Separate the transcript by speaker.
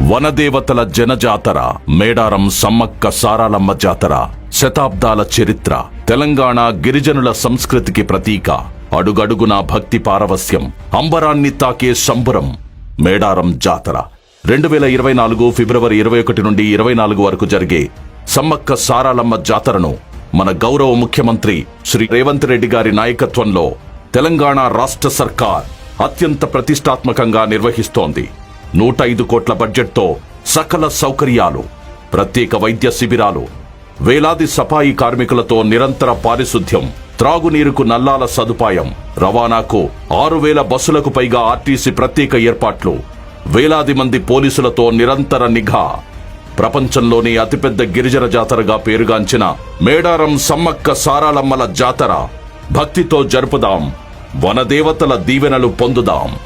Speaker 1: వనదేవతల జనజాతర మేడారం సమ్మక్క సారాలమ్మ జాతర శతాబ్దాల చరిత్ర తెలంగాణ గిరిజనుల సంస్కృతికి ప్రతీక అడుగడుగున భక్తి పారవస్యం అంబరాన్ని తాకే సంబరం మేడారం జాతర. రెండు వేల ఇరవై నాలుగు ఫిబ్రవరి ఇరవై ఒకటి నుండి ఇరవై నాలుగు వరకు జరిగే సమ్మక్క సారాలమ్మ జాతరను మన గౌరవ ముఖ్యమంత్రి శ్రీ రేవంత్ రెడ్డి గారి నాయకత్వంలో తెలంగాణ రాష్ట్ర సర్కార్ అత్యంత ప్రతిష్టాత్మకంగా నిర్వహిస్తోంది. నూట ఐదు కోట్ల బడ్జెట్తో సకల సౌకర్యాలు ప్రత్యేక వైద్య శిబిరాలు వేలాది సఫాయి కార్మికులతో నిరంతర పారిశుద్ధ్యం త్రాగునీరుకు నల్లాల సదుపాయం రవాణాకు ఆరు వేల బస్సులకు పైగా ఆర్టీసీ ప్రత్యేక ఏర్పాట్లు వేలాది మంది పోలీసులతో నిరంతర నిఘా. ప్రపంచంలోనే అతిపెద్ద గిరిజన జాతరగా పేరుగాంచిన మేడారం సమ్మక్క సారాలమ్మల జాతర భక్తితో జరుపుదాం వనదేవతల దీవెనలు పొందుదాం.